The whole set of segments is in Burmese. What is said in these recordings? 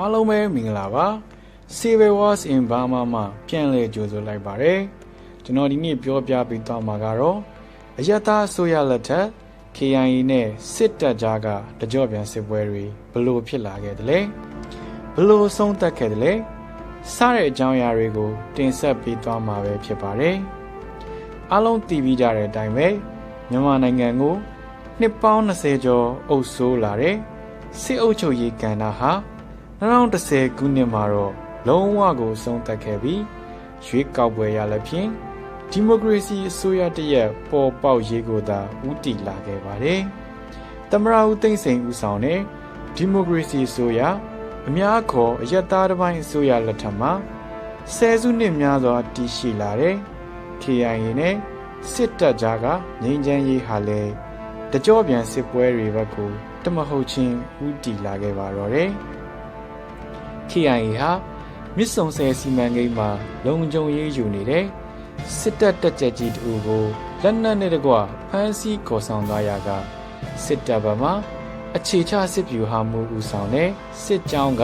အားလုံးပဲမင်္ဂလာပါ Civil Wars in Burma မှာပြန်လည်ကြိုဆိုလိုက်ပါတယ်ကျွန်တော်ဒီနေ့ပြောပြပေးသွားမှာကတော့အယက်သားအစိုးရလက်ထက် KIA နဲ့စစ်တပ်ကြားကတကြော့ပြန်စစ်ပွဲတွေဘလို့ဖြစ်လာခဲ့တယ်လဲဘလို့ဆုံးသက်ခဲ့တယ်လဲစတဲ့အကြောင်းအရာတွေကို တင်ဆက်ပေးသွားမှာပဲဖြစ်ပါတယ်အားလုံးသိပြီးကြတဲ့အတိုင်းပဲမြန်မာနိုင်ငံကိုနှစ်ပေါင်း20ကျော်အုပ်စိုးလာတဲ့စစ်အုပ်ချုပ်ရေးကဏ္ဍဟာ 2010ခုနှစ်မှာတော့လုံးဝကိုဆုံးသက်ခဲ့ပြီးရွေးကောက်ပွဲရလည်းဖြင့်ဒီမိုကရေစီအစိုးရတရက်ပေါ်ပေါက်ရေးကိုသာဦးတည်လာခဲ့ပါတယ်။သမရဦးသိမ့်စိန်ဦးဆောင်တဲ့ဒီမိုကရေစီအစိုးရအများခေါ်အယက်သားတစ်ပိုင်းအစိုးရလက်ထက်မှာဆယ်စုနှစ်များစွာတည်ရှိလာတဲ့ KIA နဲ့စစ်တပ်ကြားကငြိမ်းချမ်းရေးဟာလည်းတကြောပြန်စစ်ပွဲတွေဘက်ကိုတမဟုတ်ချင်းဦးတည်လာခဲ့ပါတော့တယ်။ KIA ဟာမြစ်စုံဆယ်စီမံကိန်းမှာလုံခြုံရေးယူနေတဲ့စစ်တပ်တက်ကြကြီးတူကိုလက်နက်နဲ့တကွဖမ်းဆီးခေါ်ဆောင်သွားရာကစစ်တပ်ဘက်မှအခြေချစစ်ဗျူဟာမှုဦးဆောင်တဲ့စစ်ကြောင်းက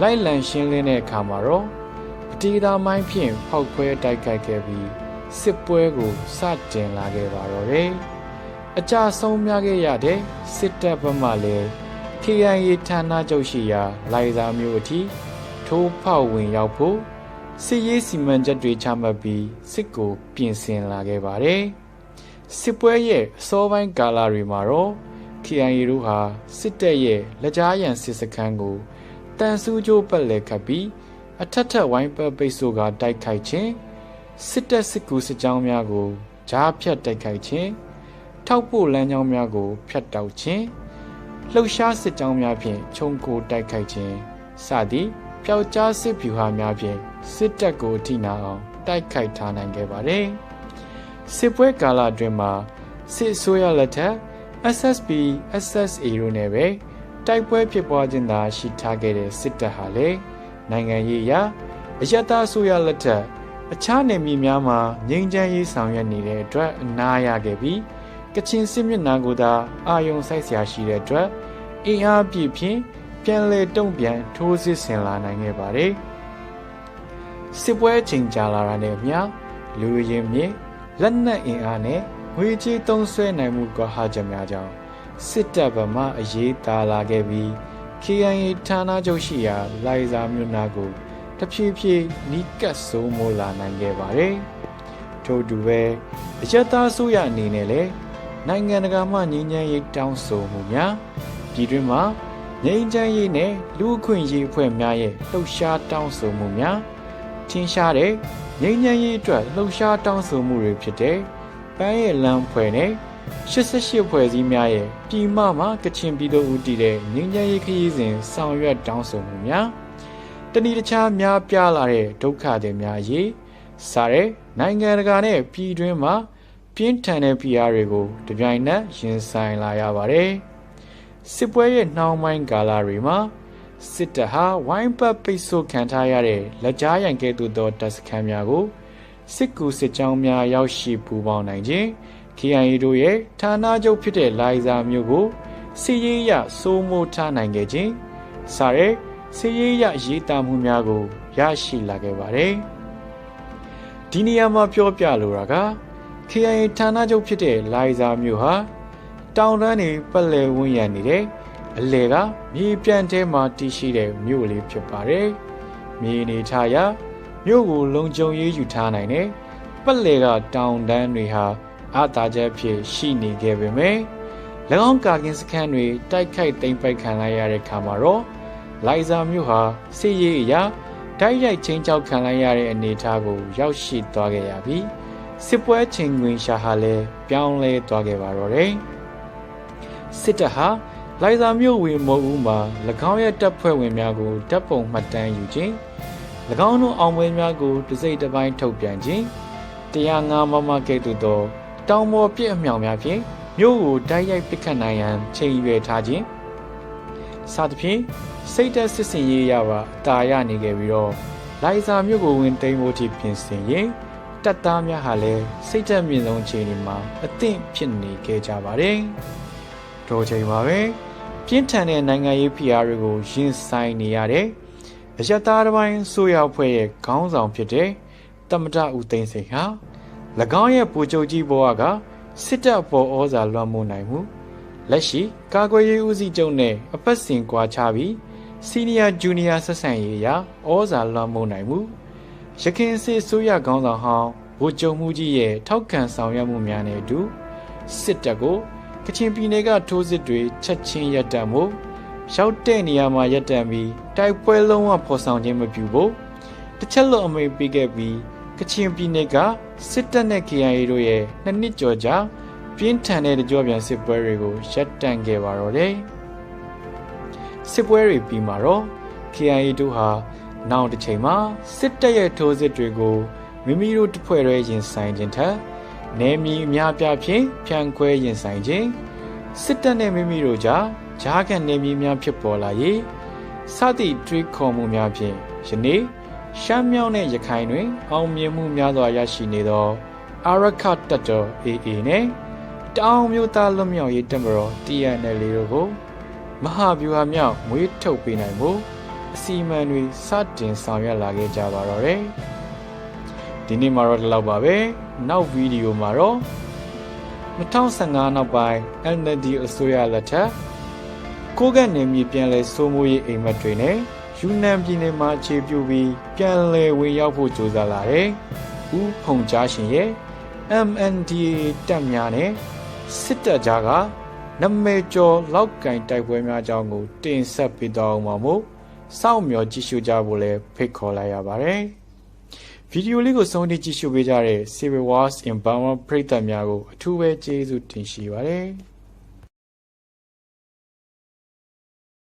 လိုက်လံရှင်းလင်းတဲ့အခါမှာတော့ပတိသာမိုင်းဖြင့်ဖောက်ခွဲတိုက်ခိုက်ခဲ့ပြီးစစ်ပွဲကိုစတင်လာခဲ့ပါတော့တယ်။အကြဆုံးများခဲ့ရတဲ့စစ်တပ်ဘက်မှလည်း KIA ဌာနချုပ်ရှိရာလိုက်စာမျိုးအထိထိုးဖောက်ဝင်ရောက်ဖို့စစ်ရေးစီမံချက်တွေချမှတ်ပြီးစစ်ကိုပြင်ဆင်လာခဲ့ပါတယ်။စစ်ပွဲရဲ့အစောပိုင်းကာလတွေမှာတော့ KIA တို့ဟာစစ်တပ်ရဲ့လက်ကြားရန်စစ်စခန်းကိုတန်ဆူးကြိုးပတ်လက်ခတ်ပြီးအထက်ထက်ဝိုင်းပတ်ပိတ်ဆို့ကတိုက်ခိုက်ခြင်းစစ်တပ်စစ်ကူစစ်ကြောင်းများကိုဂျားဖြတ်တိုက်ခိုက်ခြင်းထောက်ပို့လမ်းကြောင်းများကိုဖျက်တောက်ခြင်း လှုပ်ရှားစစ်ကြောင်းများဖြင့်ခြုံကိုတိုက်ခိုက်ခြင်းစသည်ပျောက်ကြားစစ်ဗျူဟာများဖြင့်စစ်တပ်ကိုထိနာအောင်တိုက်ခိုက်ထားနိုင်ခဲ့ပါတယ်စစ်ပွဲကာလအတွင်းမှာစစ်အစိုးရလက်ထက် SSB SSA တို့နဲ့ပဲတိုက်ပွဲဖြစ်ပွားခြင်းသာရှိထားခဲ့တဲ့စစ်တပ်ဟာလေနိုင်ငံရေးအရအယက်သားအစိုးရလက်ထက်အခြားနယ်မြေများမှာငြိမ်းချမ်းရေးဆောင်ရွက်နေတဲ့အတွက်အနာရခဲ့ပြီးကချင်စစ်မျက်နှာကိုသာအာယုံစိုက်ဆရာရှိတဲ့အတွက် အင်အားပြည့်ဖြင့်ပြန်လည်တုံ့ပြန်ထိုးစစ်ဆင်လာနိုင်ခဲ့ပါတယ်စစ်ပွဲချိန်ကြာလာတာနဲ့အမျှလူရင်းမြစ်လက်နက်အင်အားနဲ့ငွေကြေးသုံးစွဲနိုင်မှုကဟာချက်များကြောင့်စစ်တပ်ဗမာအရေးတာလာခဲ့ပြီး KIA ဌာနချုပ်ရှိရာလိုက်စာမြို့နာကိုတဖြည်းဖြည်းနီးကပ်ဆုံးမိုးလာနိုင်ခဲ့ပါတယ်။ထို့တူပဲအယက်သားဆိုရအနေနဲ့လည်းနိုင်ငံတကာမှငြိမ်းချမ်းရေးတောင်းဆိုမှုများ ပြည်တွင်းမှာငြိမ်းချမ်းရေးနဲ့လူအခွင့်အရေးအဖွဲ့များရဲ့လှုပ်ရှားတောင်းဆိုမှုများထင်ရှားတဲ့ငြိမ်းချမ်းရေးအတွက်လှုပ်ရှားတောင်းဆိုမှုတွေဖြစ်တဲ့ပန်းရဲ့လမ်းဖွဲ့နဲ့88ဖွဲ့စည်းများရဲ့ပြည်မမှာကချင်ပြည်သူဦးတည်တဲ့ငြိမ်းချမ်းရေးခရီးစဉ်ဆောင်ရွက်တောင်းဆိုမှုများတဏီတခြားများပြားလာတဲ့ဒုက္ခတွေများရေးစားတဲ့နိုင်ငံတကာနဲ့ပြည်တွင်းမှာပြင်းထန်တဲ့ PR တွေကိုတပြိုင်နက်ရင်ဆိုင်လာရပါတယ် စစ်ပွဲရဲ့နှောင်းပိုင်းကာလတွေမှာစစ်တပ်ဟာဝိုင်းပတ်ပိတ်ဆို့ခံထားရတဲ့လက်ကြားရန်ကဲ့သို့သောတပ်စခန်းများကိုစစ်ကူစစ်ကြောင်းများရောက်ရှိပူးပေါင်းနိုင်ခြင်း KIA တို့ရဲ့ဌာနချုပ်ဖြစ်တဲ့လိုင်ဇာမြို့ကိုစီရေးရစိုးမိုးထားနိုင်ခဲ့ခြင်းစတဲ့စီရေးရရေးသားမှုများကိုရရှိလာခဲ့ပါတယ်။ဒီနေရာမှာပြောပြလိုတာက KIA ဌာနချုပ်ဖြစ်တဲ့လိုင်ဇာမြို့ဟာ တောင်တန်းနေပတ်လည်ဝန်းရံနေတဲ့အလဲကမြေပြန့်ထဲမှာတည်ရှိတဲ့မြို့လေးဖြစ်ပါတယ်။မြေနေထားရာမြို့ကိုလုံခြုံရေးယူထားနိုင်တဲ့ပတ်လည်ကတောင်တန်းတွေဟာအာသာချက်ဖြစ်ရှိနေခဲ့ပေမယ့်၎င်းကာကင်စခန်းတွေတိုက်ခိုက်သိမ်းပိုက်ခံလိုက်ရတဲ့ခါမှာတော့လိုင်ဇာမြို့ဟာစစ်ရေးအရာတိုက်ရိုက်ချင်းချောက်ခံလိုက်ရတဲ့အနေအထားကိုရောက်ရှိသွားခဲ့ရပြီးစစ်ပွဲချိန်တွင်ရှာဟာလည်းပြောင်းလဲသွားခဲ့ပါတော့တယ် စစ်တပ်ဟာလိုင်ဇာမြို့ဝင်မုံဦးမှာ၎င်းရဲ့တပ်ဖွဲ့ဝင်များကိုတပ်ပုံမှတ်တမ်းယူခြင်း၎င်းတို့အောင်ပွဲများကိုတစိမ့်တစ်ပိုင်းထုတ်ပြန်ခြင်း105မမကဲ့သို့သောတောင်ပေါ်ပြည့်အမြောင်များဖြင့်မြို့ကိုတိုက်ရိုက်ပစ်ခတ်နိုင်ရန်ချိန်ရွယ်ထားခြင်းစသဖြင့်စိတ်သက်စစ်စင်ရေးရပါအတာရနေခဲ့ပြီးတော့လိုက်စာမြို့ကိုဝင်သိမ်းဖို့ထိပြင်ဆင်ရင်တပ်သားများဟာလည်းစိတ်သက်မြင့်ဆုံးအခြေအနေမှာအသင့်ဖြစ်နေခဲ့ကြပါတယ်။ ထိုချိန်မှာပဲပြင်းထန်တဲ့နိုင်ငံရေးဖိအားတွေကိုရင်ဆိုင်နေရတဲ့အယက်သားတစ်ပိုင်းဆိုရဖွဲ့ရဲ့ခေါင်းဆောင်ဖြစ်တဲ့တမတဦးသိန်းစိန်ဟာ၎င်းရဲ့ပူချုပ်ကြီးဘဝကစစ်တပ်ပေါ်ဩဇာလွှမ်းမိုးနိုင်မှုလက်ရှိကာကွယ်ရေးဦးစီးချုပ်နဲ့အပတ်စဉ်ကွာခြားပြီးစီနီယာဂျူနီယာဆက်ဆံရေးအရာဩဇာလွှမ်းမိုးနိုင်မှုရခိုင်စစ်ဆိုရခေါင်းဆောင်ဟောင်းဗိုလ်ချုပ်မှုကြီးရဲ့ထောက်ခံဆောင်ရွက်မှုများနဲ့အတူစစ်တပ်ကို ကချင်ပြည်နယ်ကထိုးစစ်တွေချက်ချင်းရပ်တန့်မှုရောက်တဲ့နေရာမှာရပ်တန့်ပြီးတိုက်ပွဲလုံးဝဖော်ဆောင်ခြင်းမပြုဖို့တစ်ချက်လို့အမိန့်ပေးခဲ့ပြီးကချင်ပြည်နယ်ကစစ်တပ်နဲ့ KIA တို့ရဲ့နှစ်နှစ်ကျော်ကြာပြင်းထန်တဲ့ကြောပြန်စစ်ပွဲတွေကိုရပ်တန့်ခဲ့ပါတော့တယ်စစ်ပွဲတွေပြီးမှာတော့ KIA တို့ဟာနောက်တစ်ချိန်မှာစစ်တပ်ရဲ့ထိုးစစ်တွေကိုမိမိတို့တစ်ဖွဲ့ရဲရင်ဆိုင်ခြင်းထက် နယ်မြေအများပြားဖြင့်ဖြန့်ခွဲရင်ဆိုင်ခြင်းစစ်တပ်နဲ့မိမိတို့ကြားဂျားကန်နယ်မြေများဖြစ်ပေါ်လာ၍စသည့်တွေးခေါ်မှုများဖြင့်ယနေ့ရှမ်းမြောက်နဲ့ရခိုင်တွင် အောင်မြင်မှုများစွာရရှိနေသောအာရခတပ်တော် AA နဲ့တောင်မျိုးသားလွတ်မြောက်ရေးတပ်မတော် TNL တို့ကိုမဟာဗျူဟာမြောက်မွေးထုတ်ပေးနိုင်မှုအစီအမံတွေစတင်ဆောင်ရွက်လာခဲ့ကြပါတော့တယ်။ဒီနေ့မှာတော့ဒီလောက်ပါပဲ။ နောက်ဗီဒီယိုမှာတော့2015နောက်ပိုင်း NLD အစိုးရလက်ထက်ကိုကနေမြေပြန်လဲစိုးမိုးရေးအိမ်မက်တွေနဲ့ယူနန်ပြည်နယ်မှာခြေပြုပြီးပြန်လဲဝင်ရောက်ဖို့ကြိုးစားလာတယ်။ဦးဖုံကြားရှင်ရဲ့ MNDA တပ်များနဲ့စစ်တပ်ကြားကနမဲကျော်လောက်ကင်တိုက်ပွဲများအကြောင်းကိုတင်ဆက်ပေးတော့မှာမို့စောင့်မျှော်ကြည့်ရှုကြဖို့လည်းဖိတ်ခေါ်လိုက်ရပါတယ်။ဗီ ဒီယိုလေးကိုဆုံးဖြတ်ကြည့်ရှုပေးကြတဲ့ Civil Wars in Burma ပရိသတ်များကိုအထူးပဲကျေးဇူးတင်ရှိပါတယ်။